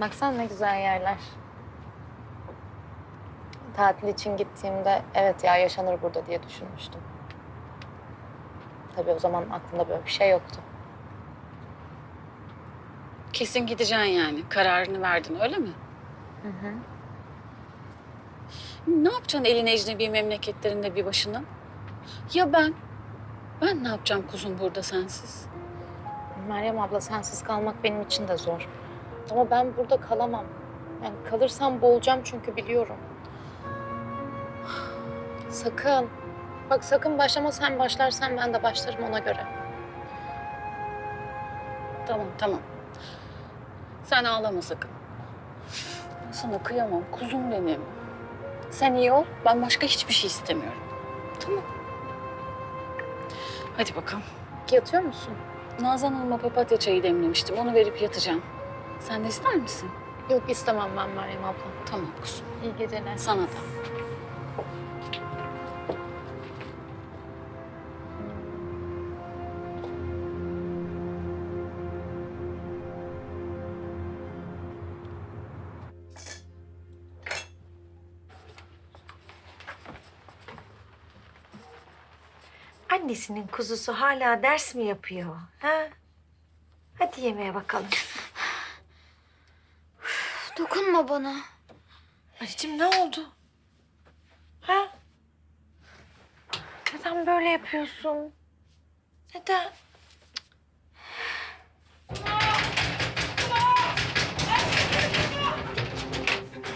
Baksana ne güzel yerler. Tatil için gittiğimde evet ya yaşanır burada diye düşünmüştüm. Tabii o zaman aklımda böyle bir şey yoktu. Kesin gideceksin yani. Kararını verdin öyle mi? Hı hı. Ne yapacaksın elin ecnebi memleketlerinde bir başına? Ya ben? Ben ne yapacağım kuzum burada sensiz? Meryem abla sensiz kalmak benim için de zor. Ama ben burada kalamam. Yani kalırsam boğulacağım çünkü biliyorum. Sakın. Bak sakın başlama sen başlarsan ben de başlarım ona göre. Tamam tamam. Sen ağlama sakın. Ben sana kıyamam kuzum benim. Sen iyi ol. Ben başka hiçbir şey istemiyorum. Tamam. Hadi bakalım. Yatıyor musun? Nazan Hanım'a papatya çayı demlemiştim. Onu verip yatacağım. Sen de ister misin? Yok istemem ben Meryem abla. Tamam kuzum. İyi geceler. Sana da. Annesinin kuzusu hala ders mi yapıyor? Ha? Hadi yemeğe bakalım. Dokunma bana. Anneciğim ne oldu? Ha? Neden böyle yapıyorsun? Neden?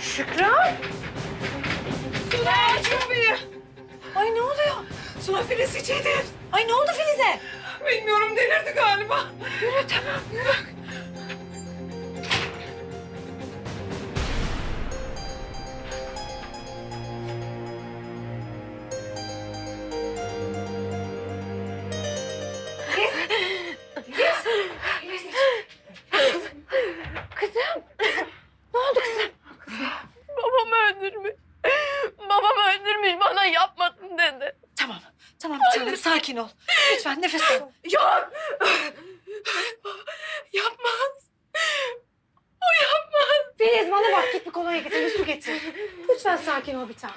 Şükran! Suna aç kapıyı. Ay ne oluyor? Suna Filiz değil. Ay ne oldu Filiz'e? Bilmiyorum delirdi galiba. Yürü tamam yürü. Kızım. Ne oldu kızım? Babam öldürmüş. Babam öldürmüş bana yapmadın dedi. Tamam. Tamam bir tanem sakin ol. Lütfen nefes al. Yok. Yapmaz. O yapmaz. Filiz bana bak git bir kolonya getir, bir su getir. Lütfen sakin ol bir tanem.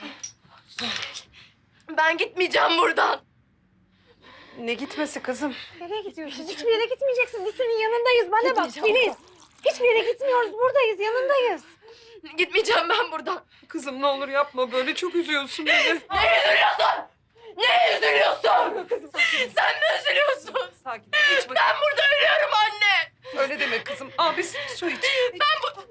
Ben gitmeyeceğim buradan. Ne gitmesi kızım? Nereye gidiyorsun? Hiçbir yere gitmeyeceksin. Biz senin yanındayız. Bana bak. Filiz. Hiçbir yere gitmiyoruz. Buradayız, yanındayız. Gitmeyeceğim ben buradan. Kızım ne olur yapma böyle çok üzüyorsun beni. Ne üzülüyorsun? Ne üzülüyorsun? Sen mi üzülüyorsun? Sakin ol, iç bakayım. Ben burada ölüyorum anne. Öyle deme kızım. Abi su iç. Ben bu...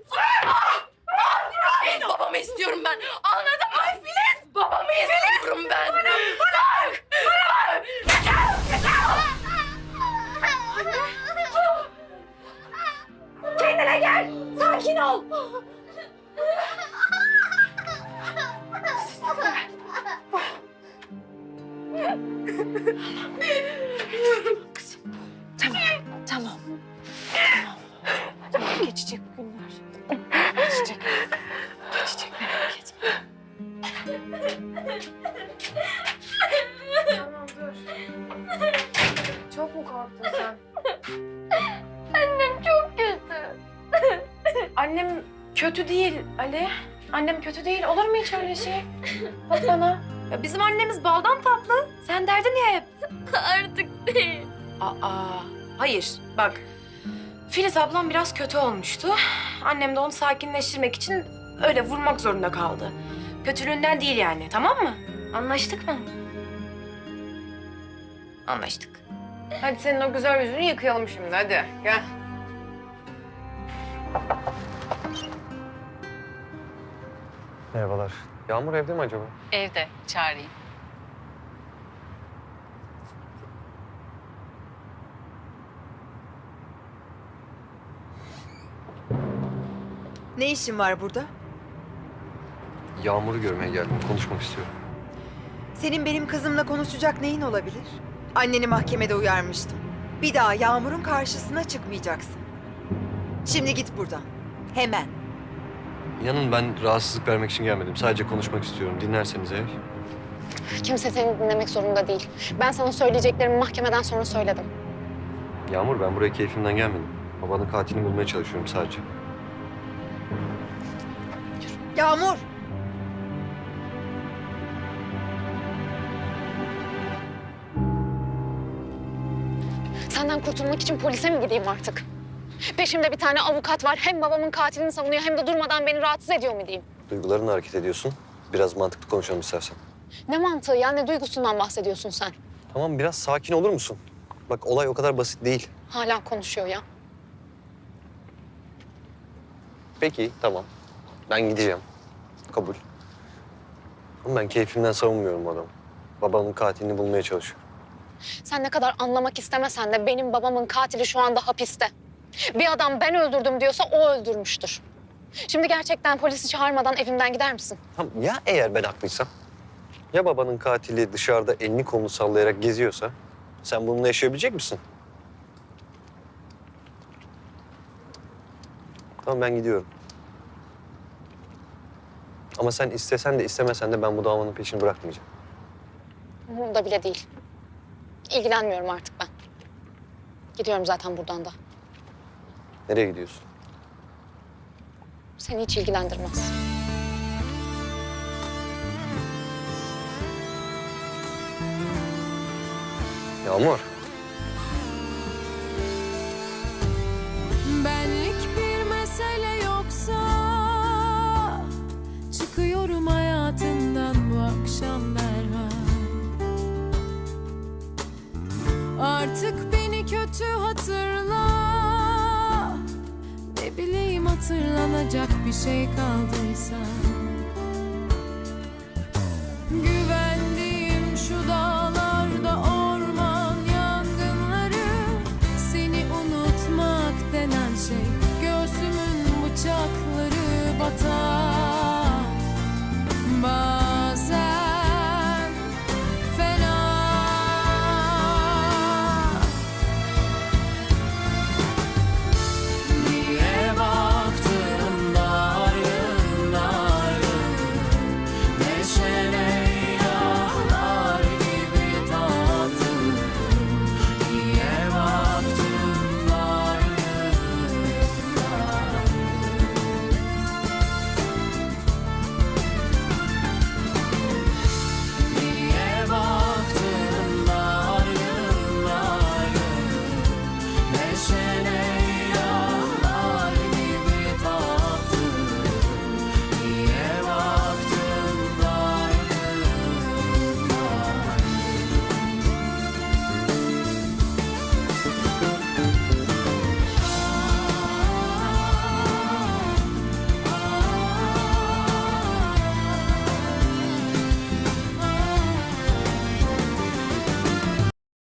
Tamam, tamam. Geçecek bu günler. Geçecek kötü değil Ali. Annem kötü değil. Olur mu hiç öyle şey? Bak bana. Ya bizim annemiz baldan tatlı. Sen derdin ya hep. Artık değil. Aa, hayır. Bak. Filiz ablam biraz kötü olmuştu. Annem de onu sakinleştirmek için öyle vurmak zorunda kaldı. Kötülüğünden değil yani, tamam mı? Anlaştık mı? Anlaştık. Hadi senin o güzel yüzünü yıkayalım şimdi hadi gel. Merhabalar. Yağmur evde mi acaba? Evde çağırayım. Ne işin var burada? Yağmur'u görmeye geldim. Konuşmak istiyorum. Senin benim kızımla konuşacak neyin olabilir? Anneni mahkemede uyarmıştım. Bir daha Yağmur'un karşısına çıkmayacaksın. Şimdi git buradan. Hemen. İnanın ben rahatsızlık vermek için gelmedim. Sadece konuşmak istiyorum. Dinlerseniz eğer. Kimse seni dinlemek zorunda değil. Ben sana söyleyeceklerimi mahkemeden sonra söyledim. Yağmur ben buraya keyfimden gelmedim. Babanın katilini bulmaya çalışıyorum sadece. Yağmur! Senden kurtulmak için polise mi gideyim artık? Peşimde bir tane avukat var. Hem babamın katilini savunuyor hem de durmadan beni rahatsız ediyor mu diyeyim? Duygularınla hareket ediyorsun. Biraz mantıklı konuşalım istersen. Ne mantığı ya ne duygusundan bahsediyorsun sen? Tamam biraz sakin olur musun? Bak olay o kadar basit değil. Hala konuşuyor ya. Peki tamam. Ben gideceğim. Kabul. Ama ben keyfimden savunmuyorum adamı. Babanın katilini bulmaya çalışıyorum. Sen ne kadar anlamak istemesen de benim babamın katili şu anda hapiste. Bir adam ben öldürdüm diyorsa o öldürmüştür. Şimdi gerçekten polisi çağırmadan evimden gider misin? Tamam ya eğer ben haklıysam? Ya babanın katili dışarıda elini kolunu sallayarak geziyorsa? Sen bununla yaşayabilecek misin? Tamam ben gidiyorum. Ama sen istesen de istemesen de ben bu davanın peşini bırakmayacağım. Umurumda bile değil. İlgilenmiyorum artık ben. Gidiyorum zaten buradan da. Nereye gidiyorsun? Seni hiç ilgilendirmez. Yağmur. Benlik bir mesele yoksa Çıkıyorum hayatından bu akşam derhal Artık beni kötü hatırla hatırlanacak bir şey kaldıysa